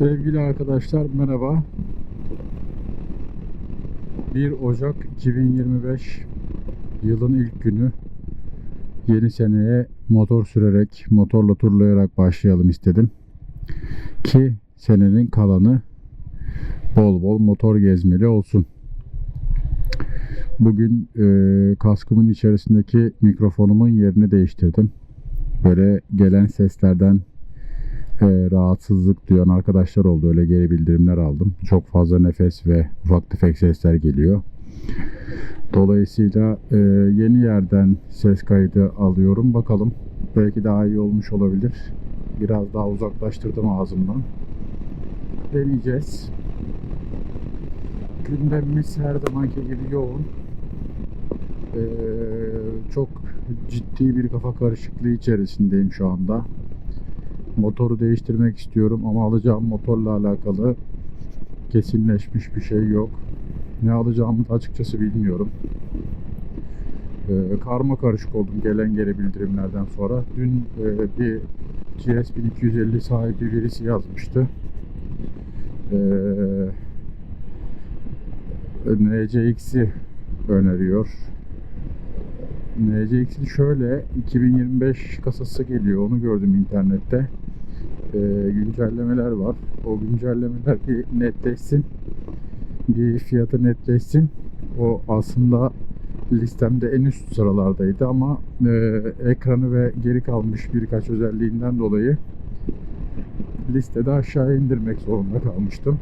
Sevgili arkadaşlar merhaba. 1 Ocak 2025 yılın ilk günü. Yeni seneye motor sürerek, motorla turlayarak başlayalım istedim. Ki senenin kalanı bol bol motor gezmeli olsun. Bugün e, kaskımın içerisindeki mikrofonumun yerini değiştirdim. Böyle gelen seslerden e, rahatsızlık duyan arkadaşlar oldu. Öyle geri bildirimler aldım. Çok fazla nefes ve ufak tefek sesler geliyor. Dolayısıyla e, yeni yerden ses kaydı alıyorum. Bakalım. Belki daha iyi olmuş olabilir. Biraz daha uzaklaştırdım ağzımdan. Deneyeceğiz. Gündemimiz her zamanki gibi yoğun. Ee, çok ciddi bir kafa karışıklığı içerisindeyim şu anda. Motoru değiştirmek istiyorum ama alacağım motorla alakalı kesinleşmiş bir şey yok. Ne alacağımı da açıkçası bilmiyorum. Ee, karma karışık oldum gelen geri bildirimlerden sonra. Dün e, bir GS 1250 sahibi birisi yazmıştı. Ee, NCX'i öneriyor. NCX'in şöyle 2025 kasası geliyor. Onu gördüm internette. Ee, güncellemeler var. O güncellemeler bir netleşsin. Bir fiyatı netleşsin. O aslında listemde en üst sıralardaydı ama e, ekranı ve geri kalmış birkaç özelliğinden dolayı listede aşağı indirmek zorunda kalmıştım.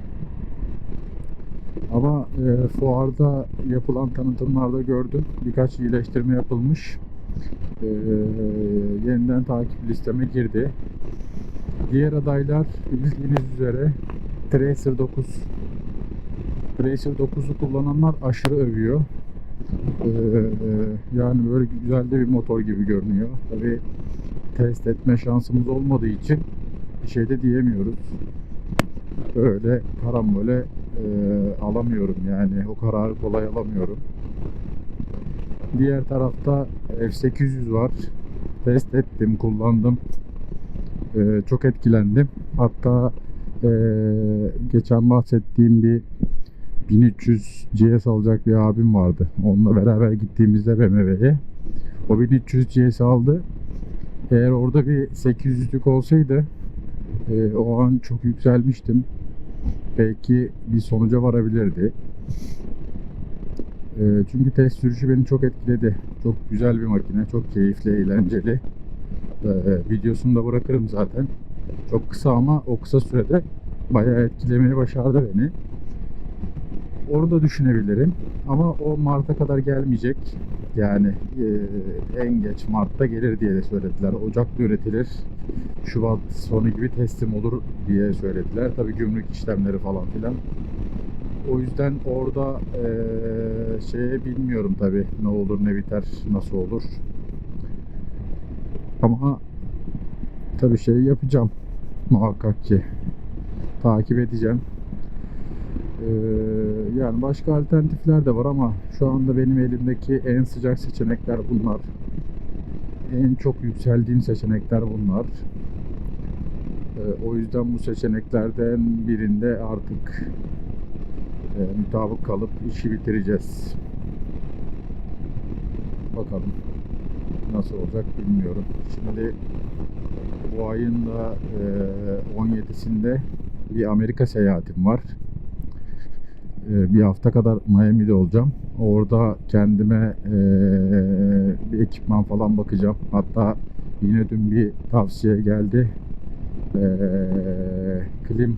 Ama e, fuarda yapılan tanıtımlarda gördüm. Birkaç iyileştirme yapılmış. E, yeniden takip listeme girdi. Diğer adaylar bildiğiniz üzere Tracer 9 Tracer 9'u kullananlar aşırı övüyor. E, yani böyle güzel de bir motor gibi görünüyor. Tabi test etme şansımız olmadığı için bir şey de diyemiyoruz. Öyle karambole e, alamıyorum yani o kararı kolay alamıyorum. Diğer tarafta F800 var. Test ettim, kullandım. E, çok etkilendim. Hatta e, geçen bahsettiğim bir 1300 GS alacak bir abim vardı. Onunla beraber gittiğimizde BMW'ye. O 1300 GS aldı. Eğer orada bir 800'lük olsaydı e, o an çok yükselmiştim belki bir sonuca varabilirdi. E, çünkü test sürüşü beni çok etkiledi. Çok güzel bir makine, çok keyifli, eğlenceli. E, videosunu da bırakırım zaten. Çok kısa ama o kısa sürede bayağı etkilemeyi başardı beni. Onu da düşünebilirim. Ama o Mart'a kadar gelmeyecek. Yani e, en geç Mart'ta gelir diye de söylediler. Ocak'ta üretilir. Şubat sonu gibi teslim olur diye söylediler. Tabii gümrük işlemleri falan filan. O yüzden orada e, şeye bilmiyorum tabii ne olur ne biter nasıl olur. Ama tabii şey yapacağım muhakkak ki takip edeceğim. Ee, yani başka alternatifler de var ama şu anda benim elimdeki en sıcak seçenekler bunlar. En çok yükseldiğim seçenekler bunlar. Ee, o yüzden bu seçeneklerden birinde artık e, mutabık kalıp işi bitireceğiz. Bakalım nasıl olacak bilmiyorum. Şimdi bu ayın da e, 17'sinde bir Amerika seyahatim var. E, bir hafta kadar Miami'de olacağım. Orada kendime e, bir ekipman falan bakacağım. Hatta yine dün bir tavsiye geldi. E, Klim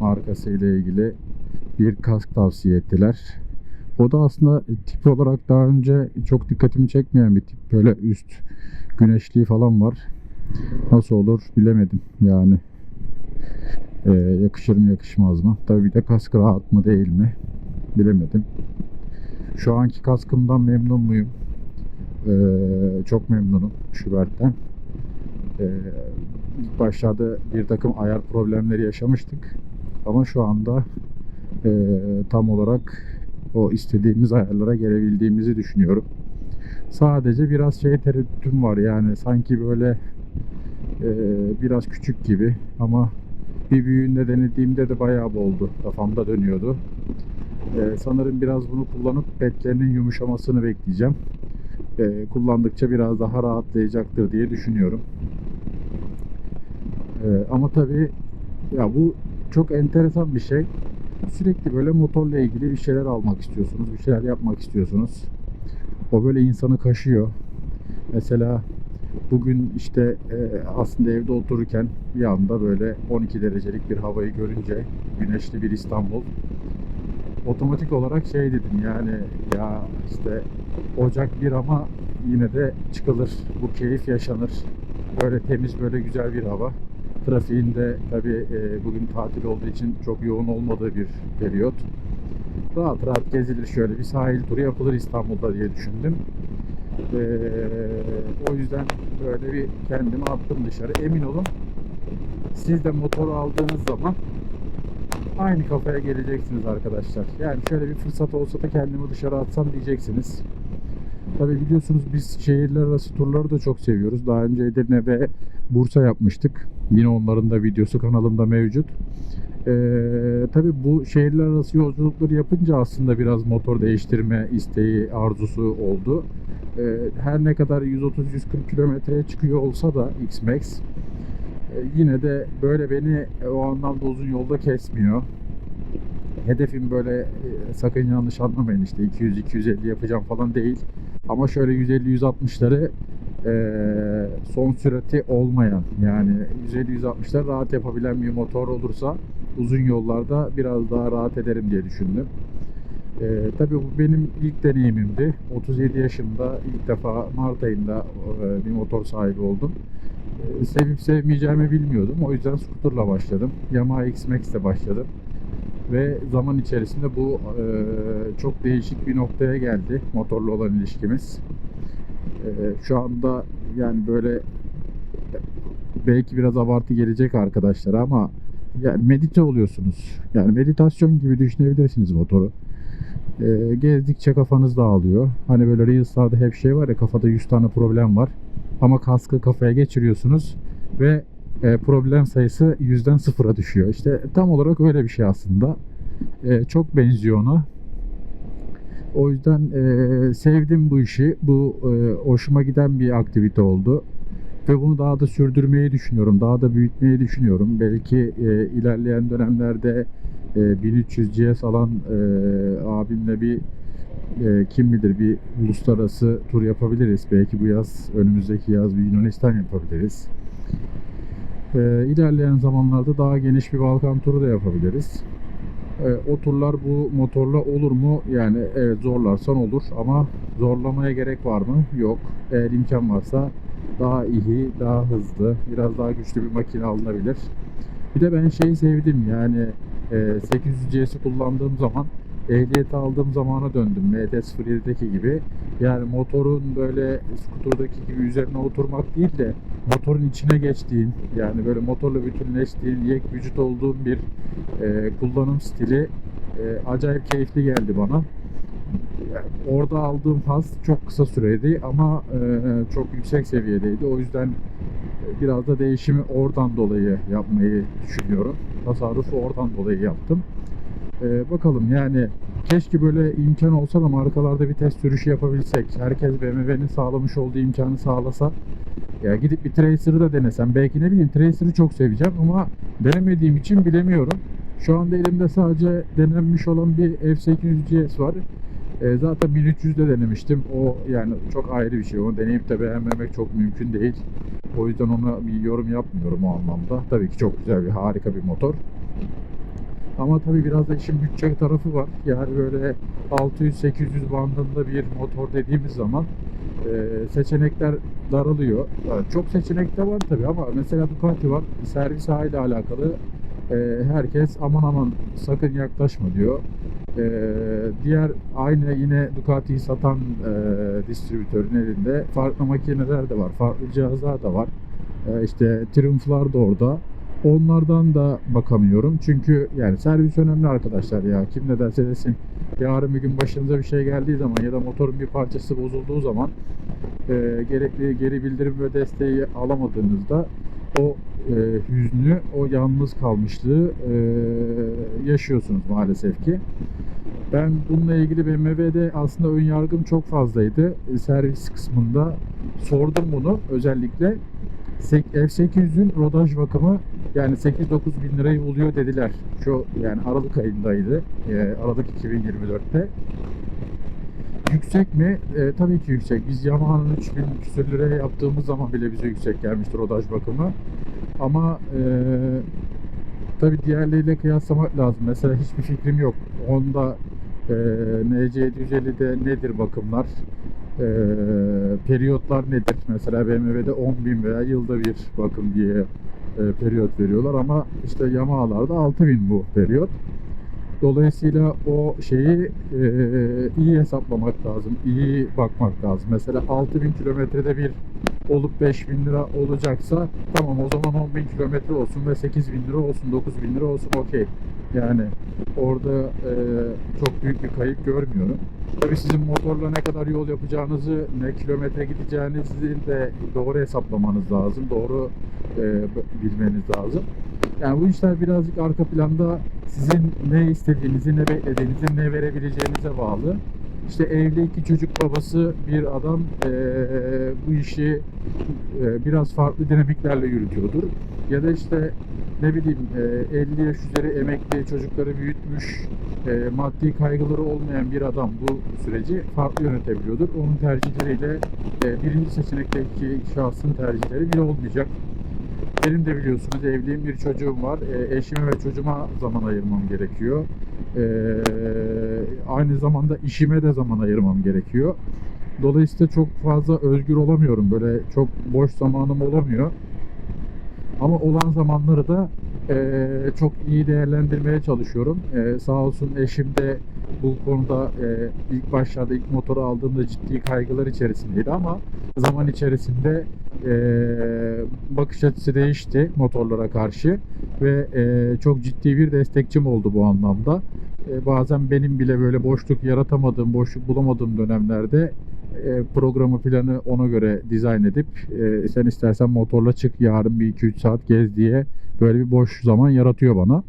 markası ile ilgili bir kask tavsiye ettiler. O da aslında tip olarak daha önce çok dikkatimi çekmeyen bir tip. Böyle üst güneşliği falan var. Nasıl olur bilemedim yani. Ee, yakışır mı yakışmaz mı? Tabii bir de kask rahat mı değil mi? Bilemedim. Şu anki kaskımdan memnun muyum? Ee, çok memnunum Schubert'ten. Ee, ilk başlarda bir takım ayar problemleri yaşamıştık. Ama şu anda e, tam olarak o istediğimiz ayarlara gelebildiğimizi düşünüyorum. Sadece biraz şey tereddütüm var yani sanki böyle e, biraz küçük gibi ama Bir büyüğünde denediğimde de bayağı boldu. Kafamda dönüyordu. Ee, sanırım biraz bunu kullanıp petlerinin yumuşamasını bekleyeceğim. Ee, kullandıkça biraz daha rahatlayacaktır diye düşünüyorum. Ee, ama tabii ya bu çok enteresan bir şey. Sürekli böyle motorla ilgili bir şeyler almak istiyorsunuz, bir şeyler yapmak istiyorsunuz. O böyle insanı kaşıyor. Mesela bugün işte e, aslında evde otururken bir anda böyle 12 derecelik bir havayı görünce güneşli bir İstanbul otomatik olarak şey dedim yani ya işte Ocak bir ama yine de çıkılır. Bu keyif yaşanır. Böyle temiz böyle güzel bir hava. Trafiğinde tabi bugün tatil olduğu için çok yoğun olmadığı bir periyot. Rahat rahat gezilir şöyle bir sahil turu yapılır İstanbul'da diye düşündüm. Ee, o yüzden böyle bir kendimi attım dışarı. Emin olun siz de motor aldığınız zaman aynı kafaya geleceksiniz arkadaşlar. Yani şöyle bir fırsat olsa da kendimi dışarı atsam diyeceksiniz. Tabi biliyorsunuz biz şehirler arası turları da çok seviyoruz. Daha önce Edirne ve Bursa yapmıştık. Yine onların da videosu kanalımda mevcut. Ee, tabi bu şehirler arası yolculukları yapınca aslında biraz motor değiştirme isteği, arzusu oldu. Ee, her ne kadar 130-140 kilometreye çıkıyor olsa da X-Max e, yine de böyle beni o anlamda uzun yolda kesmiyor. Hedefim böyle e, sakın yanlış anlamayın işte 200-250 yapacağım falan değil. Ama şöyle 150-160'ları e, son sürati olmayan yani 150-160'lar rahat yapabilen bir motor olursa uzun yollarda biraz daha rahat ederim diye düşündüm. E, tabii bu benim ilk deneyimimdi. 37 yaşımda ilk defa Mart ayında e, bir motor sahibi oldum. E, sevip sevmeyeceğimi bilmiyordum. O yüzden scooterla başladım. Yamaha X-Max ile başladım. Ve zaman içerisinde bu e, çok değişik bir noktaya geldi motorla olan ilişkimiz. E, şu anda yani böyle belki biraz abartı gelecek arkadaşlar ama yani medite oluyorsunuz. Yani meditasyon gibi düşünebilirsiniz motoru. E, gezdikçe kafanız dağılıyor. Hani böyle Reels'larda hep şey var ya kafada 100 tane problem var. Ama kaskı kafaya geçiriyorsunuz ve e, problem sayısı yüzden sıfıra düşüyor. İşte tam olarak öyle bir şey aslında. E, çok benziyor ona. O yüzden e, sevdim bu işi. Bu e, hoşuma giden bir aktivite oldu. Ve bunu daha da sürdürmeyi düşünüyorum. Daha da büyütmeyi düşünüyorum. Belki e, ilerleyen dönemlerde e, 1300 GS alan e, abimle bir e, kim bilir bir uluslararası tur yapabiliriz. Belki bu yaz, önümüzdeki yaz bir Yunanistan yapabiliriz. E, ilerleyen zamanlarda daha geniş bir Balkan turu da yapabiliriz. E, o turlar bu motorla olur mu? Yani evet zorlarsan olur ama zorlamaya gerek var mı? Yok. Eğer imkan varsa daha iyi, daha hızlı, biraz daha güçlü bir makine alınabilir. Bir de ben şeyi sevdim yani e, 800 GS'i kullandığım zaman ehliyeti aldığım zamana döndüm MT-07'deki gibi. Yani motorun böyle skuturdaki gibi üzerine oturmak değil de motorun içine geçtiğin yani böyle motorla bütünleştiğin yek vücut olduğun bir e, kullanım stili e, acayip keyifli geldi bana. Orada aldığım haz çok kısa süreydi ama e, çok yüksek seviyedeydi. O yüzden biraz da değişimi oradan dolayı yapmayı düşünüyorum. Tasarrufu oradan dolayı yaptım. Ee, bakalım yani keşke böyle imkan olsa da markalarda bir test sürüşü yapabilsek. Herkes BMW'nin sağlamış olduğu imkanı sağlasa. Ya gidip bir Tracer'ı da denesem. Belki ne bileyim Tracer'ı çok seveceğim ama denemediğim için bilemiyorum. Şu anda elimde sadece denenmiş olan bir F800 GS var. E, zaten 1300'de denemiştim. O yani çok ayrı bir şey. Onu deneyip de beğenmemek çok mümkün değil. O yüzden ona bir yorum yapmıyorum o anlamda. Tabii ki çok güzel bir harika bir motor. Ama tabii biraz da işin bütçe tarafı var. Yani böyle 600-800 bandında bir motor dediğimiz zaman e, seçenekler daralıyor. Yani çok seçenek de var tabii ama mesela Ducati var. Servis ağıyla alakalı e, herkes aman aman sakın yaklaşma diyor. E, diğer aynı yine Ducati'yi satan e, distribütörün elinde farklı makineler de var. Farklı cihazlar da var. E, işte Triumph'lar da orada. Onlardan da bakamıyorum. Çünkü yani servis önemli arkadaşlar ya. Kim ne derse desin. Yarın bir gün başınıza bir şey geldiği zaman ya da motorun bir parçası bozulduğu zaman e, gerekli geri bildirim ve desteği alamadığınızda o e, hüznü, o yalnız kalmışlığı e, yaşıyorsunuz maalesef ki. Ben bununla ilgili BMW'de aslında ön yargım çok fazlaydı. E, Servis kısmında sordum bunu özellikle. Sek- F800'ün rodaj bakımı yani 8-9 bin lirayı buluyor dediler. Şu yani Aralık ayındaydı. E, Aralık 2024'te. Yüksek mi? E, tabii ki yüksek. Biz Yamaha'nın 3000 küsür liraya yaptığımız zaman bile bize yüksek gelmiştir rodaj bakımı. Ama e, tabii diğerleriyle kıyaslamak lazım. Mesela hiçbir fikrim yok. Honda e, NC750'de nedir bakımlar? E, periyotlar nedir? Mesela BMW'de 10.000 veya yılda bir bakım diye e, periyot veriyorlar ama işte Yamaha'larda 6000 bu periyot. Dolayısıyla o şeyi e, iyi hesaplamak lazım, iyi bakmak lazım. Mesela 6000 kilometrede bir olup 5000 lira olacaksa tamam o zaman 10.000 kilometre olsun ve 8000 lira olsun, 9000 lira olsun okey. Yani orada e, çok büyük bir kayıp görmüyorum. Tabii sizin motorla ne kadar yol yapacağınızı, ne kilometre gideceğinizi de doğru hesaplamanız lazım, doğru e, bilmeniz lazım. Yani bu işler birazcık arka planda sizin ne istediğinizi, ne beklediğinizi, ne verebileceğinize bağlı. İşte evli iki çocuk babası bir adam eee, bu işi eee, biraz farklı dinamiklerle yürütüyordur. Ya da işte ne bileyim eee, 50 yaş üzeri emekli çocukları büyütmüş, eee, maddi kaygıları olmayan bir adam bu süreci farklı yönetebiliyordur. Onun tercihleriyle eee, birinci seçenekteki şahsın tercihleri bir olmayacak. Benim de biliyorsunuz evliyim bir çocuğum var. E, eşime ve çocuğuma zaman ayırmam gerekiyor. E, aynı zamanda işime de zaman ayırmam gerekiyor. Dolayısıyla çok fazla özgür olamıyorum. Böyle çok boş zamanım olamıyor. Ama olan zamanları da e, çok iyi değerlendirmeye çalışıyorum. E, sağ olsun eşim de bu konuda e, ilk başlarda ilk motoru aldığımda ciddi kaygılar içerisindeydi ama zaman içerisinde e, bakış açısı değişti motorlara karşı ve e, çok ciddi bir destekçim oldu bu anlamda. E, bazen benim bile böyle boşluk yaratamadığım, boşluk bulamadığım dönemlerde e, programı planı ona göre dizayn edip e, sen istersen motorla çık yarın bir 2-3 saat gez diye böyle bir boş zaman yaratıyor bana.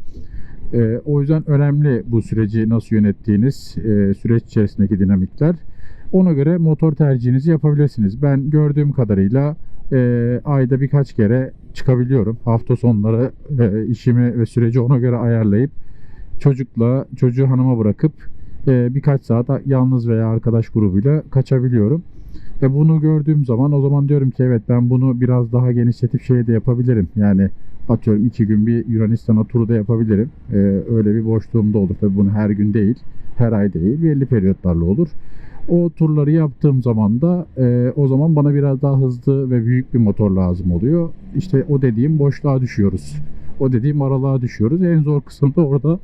E, o yüzden önemli bu süreci nasıl yönettiğiniz, e, süreç içerisindeki dinamikler. Ona göre motor tercihinizi yapabilirsiniz. Ben gördüğüm kadarıyla e, ayda birkaç kere çıkabiliyorum. Hafta sonları e, işimi ve süreci ona göre ayarlayıp çocukla çocuğu hanıma bırakıp e, birkaç saat yalnız veya arkadaş grubuyla kaçabiliyorum. Ve bunu gördüğüm zaman o zaman diyorum ki evet ben bunu biraz daha genişletip şey de yapabilirim. Yani atıyorum iki gün bir Yunanistan'a turu da yapabilirim. E, öyle bir boşluğum da olur. Tabii bunu her gün değil, her ay değil, belli periyotlarla olur. O turları yaptığım zaman da e, o zaman bana biraz daha hızlı ve büyük bir motor lazım oluyor. İşte o dediğim boşluğa düşüyoruz. O dediğim aralığa düşüyoruz. En zor kısım da orada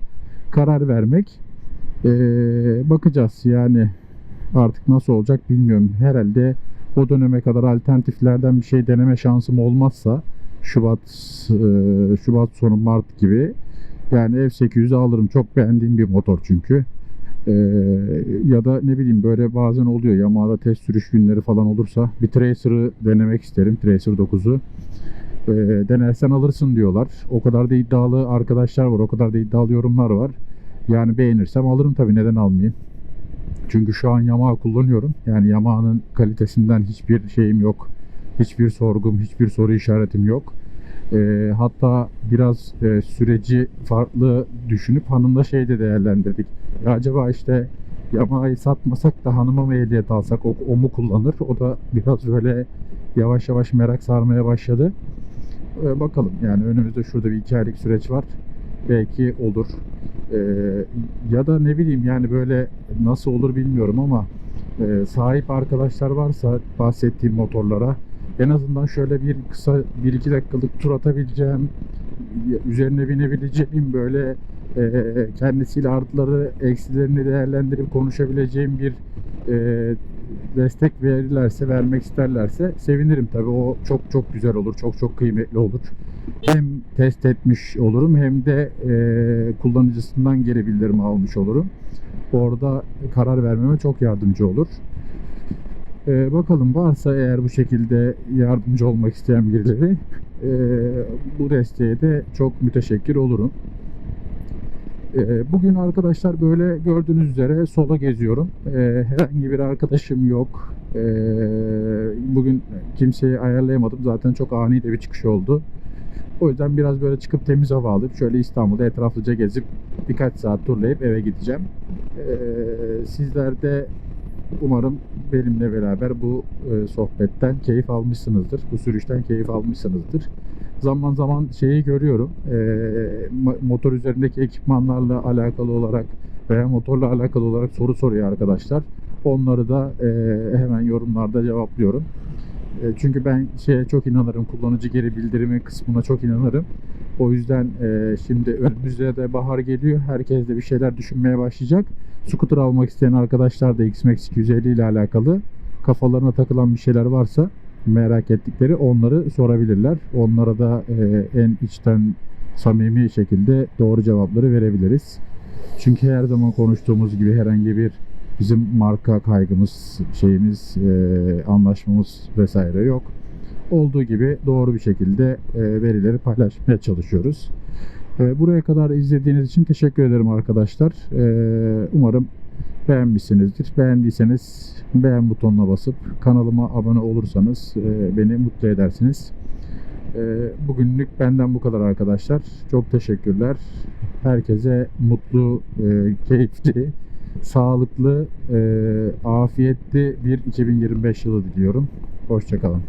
karar vermek. E, bakacağız yani artık nasıl olacak bilmiyorum. Herhalde o döneme kadar alternatiflerden bir şey deneme şansım olmazsa Şubat e, Şubat sonu Mart gibi yani F800'ü alırım. Çok beğendiğim bir motor çünkü. Ee, ya da ne bileyim böyle bazen oluyor Yamaha'da test sürüş günleri falan olursa bir Tracer'ı denemek isterim. Tracer 9'u. Ee, denersen alırsın diyorlar. O kadar da iddialı arkadaşlar var. O kadar da iddialı yorumlar var. Yani beğenirsem alırım tabii neden almayayım. Çünkü şu an Yamaha kullanıyorum. Yani Yamaha'nın kalitesinden hiçbir şeyim yok. Hiçbir sorgum, hiçbir soru işaretim yok. E, hatta biraz e, süreci farklı düşünüp hanımla şey de değerlendirdik. Ya acaba işte Yamaha'yı satmasak da hanıma mı ehliyet alsak o, o mu kullanır? O da biraz böyle yavaş yavaş merak sarmaya başladı. E, bakalım yani önümüzde şurada bir iki aylık süreç var. Belki olur. E, ya da ne bileyim yani böyle nasıl olur bilmiyorum ama e, sahip arkadaşlar varsa bahsettiğim motorlara en azından şöyle bir kısa 1-2 dakikalık tur atabileceğim üzerine binebileceğim böyle e, kendisiyle artıları eksilerini değerlendirip konuşabileceğim bir e, destek verirlerse vermek isterlerse sevinirim tabi o çok çok güzel olur çok çok kıymetli olur hem test etmiş olurum hem de e, kullanıcısından geri bildirim almış olurum. Orada karar vermeme çok yardımcı olur. E, bakalım varsa eğer bu şekilde yardımcı olmak isteyen birileri e, bu desteğe de çok müteşekkir olurum. E, bugün arkadaşlar böyle gördüğünüz üzere sola geziyorum. E, herhangi bir arkadaşım yok. E, bugün kimseyi ayarlayamadım. Zaten çok ani de bir çıkış oldu. O yüzden biraz böyle çıkıp temiz hava alıp şöyle İstanbul'da etraflıca gezip birkaç saat turlayıp eve gideceğim. Ee, sizler de umarım benimle beraber bu e, sohbetten keyif almışsınızdır. Bu sürüşten keyif almışsınızdır. Zaman zaman şeyi görüyorum. e, motor üzerindeki ekipmanlarla alakalı olarak veya motorla alakalı olarak soru soruyor arkadaşlar. Onları da e, hemen yorumlarda cevaplıyorum. E, Çünkü ben şeye çok inanırım. Kullanıcı geri bildirimi kısmına çok inanırım. O yüzden e, şimdi önümüzde de bahar geliyor. Herkes de bir şeyler düşünmeye başlayacak. Scooter almak isteyen arkadaşlar da X-Max 250 ile alakalı kafalarına takılan bir şeyler varsa merak ettikleri onları sorabilirler. Onlara da e, en içten samimi şekilde doğru cevapları verebiliriz. Çünkü her zaman konuştuğumuz gibi herhangi bir bizim marka kaygımız, şeyimiz, e, anlaşmamız vesaire yok. Olduğu gibi doğru bir şekilde e, verileri paylaşmaya çalışıyoruz. E, buraya kadar izlediğiniz için teşekkür ederim arkadaşlar. E, umarım beğenmişsinizdir. Beğendiyseniz beğen butonuna basıp kanalıma abone olursanız beni mutlu edersiniz. Bugünlük benden bu kadar arkadaşlar. Çok teşekkürler. Herkese mutlu, keyifli, sağlıklı, afiyetli bir 2025 yılı diliyorum. Hoşçakalın.